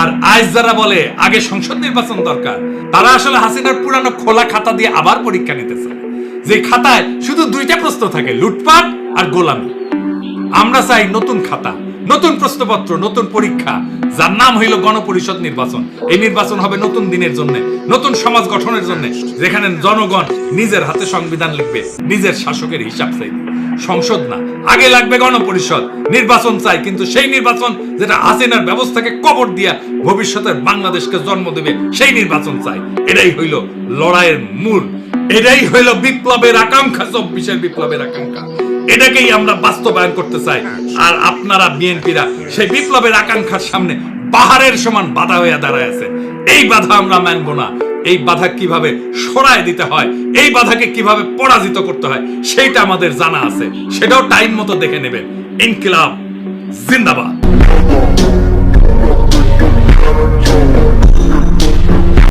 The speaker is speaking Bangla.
আর আজ যারা বলে আগে সংসদ নির্বাচন দরকার, তারা আসলে হাসিনার পুরানো খোলা খাতা দিয়ে আবার পরীক্ষা নিতেছে। যে খাতায় শুধু দুইটা প্রশ্ন থাকে, লুটপাট আর গোলামি। আমরা চাই নতুন খাতা, নতুন প্রশ্নপত্র, নতুন পরীক্ষা, যার নাম হইল গণপরিষদ নির্বাচন। এই নির্বাচন হবে নতুন দিনের জন্য, নতুন সমাজ গঠনের জন্য, যেখানে জনগণ নিজের হাতে সংবিধান লিখবে, নিজের শাসকের হিসাব চাইবে। সংসদ না। আগে লাগবে গণপরিষদ, নির্বাচন চাই, কিন্তু সেই নির্বাচন যেটা হাসিনার ব্যবস্থাকে কবর দিয়া ভবিষ্যতের বাংলাদেশকে জন্ম দেবে, সেই নির্বাচন চাই। এটাই হইল লড়াইয়ের মূল। এটাই হইল বিপ্লবের আকাঙ্ক্ষা, চব্বিশের বিপ্লবের আকাঙ্ক্ষা। এটাকেই আমরা বাস্তবায়ন করতে চাই। আর আপনারা, বিএনপিরা, সেই বিপ্লবের আকাঙ্ক্ষার সামনে পাহাড়ের সমান বাধা হয়ে দাঁড়ায় আছে। এই বাধা আমরা মানব না। এই বাধা কীভাবে সরায় দিতে হয়? এই বাধাকে কীভাবে পরাজিত করতে হয়? সেইটা আমাদের জানা আছে। সেটাও টাইম মতো দেখে নেবেন। ইনকিলাব, জিন্দাবাদ।